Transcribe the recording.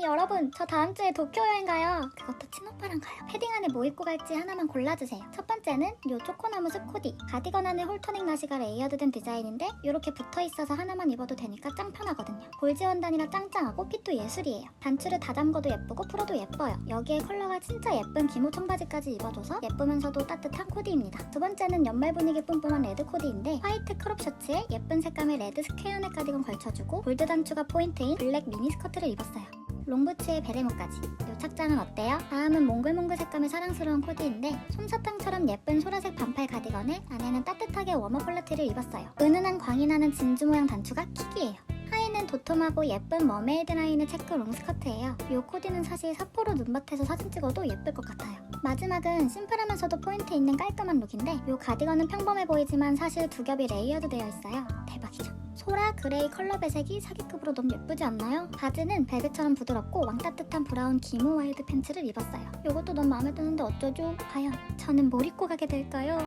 아니 여러분 저 다음 주에 도쿄 여행 가요. 그것도 친오빠랑 가요. 패딩 안에 뭐 입고 갈지 하나만 골라주세요. 첫 번째는 요 초코나무 스코디. 가디건 안에 홀터넥 나시가 레이어드된 디자인인데 이렇게 붙어 있어서 하나만 입어도 되니까 짱 편하거든요. 골지 원단이라 짱짱하고 핏도 예술이에요. 단추를 다 잠궈도 예쁘고 풀어도 예뻐요. 여기에 컬러가 진짜 예쁜 기모 청바지까지 입어줘서 예쁘면서도 따뜻한 코디입니다. 두 번째는 연말 분위기 뿜뿜한 레드 코디인데 화이트 크롭 셔츠에 예쁜 색감의 레드 스퀘어넥 가디건 걸쳐주고 골드 단추가 포인트인 블랙 미니 스커트를 입었어요. 롱부츠에 베레모까지. 요 착장은 어때요? 다음은 몽글몽글 색감의 사랑스러운 코디인데 솜사탕처럼 예쁜 소라색 반팔 가디건에 안에는 따뜻하게 워머 폴라티를 입었어요. 은은한 광이 나는 진주 모양 단추가 킥이에요. 하의는 도톰하고 예쁜 머메이드 라인의 체크 롱스커트예요. 이 코디는 사실 사포로 눈밭에서 사진 찍어도 예쁠 것 같아요. 마지막은 심플하면서도 포인트 있는 깔끔한 룩인데 이 가디건은 평범해 보이지만 사실 두 겹이 레이어드 되어 있어요. 대박이죠. 소라 그레이 컬러 배색이 사기급으로 너무 예쁘지 않나요? 바지는 벨벳처럼 부드럽고 왕따뜻한 브라운 기모 와일드 팬츠를 입었어요. 이것도 너무 마음에 드는데 어쩌죠? 과연 저는 뭘 입고 가게 될까요?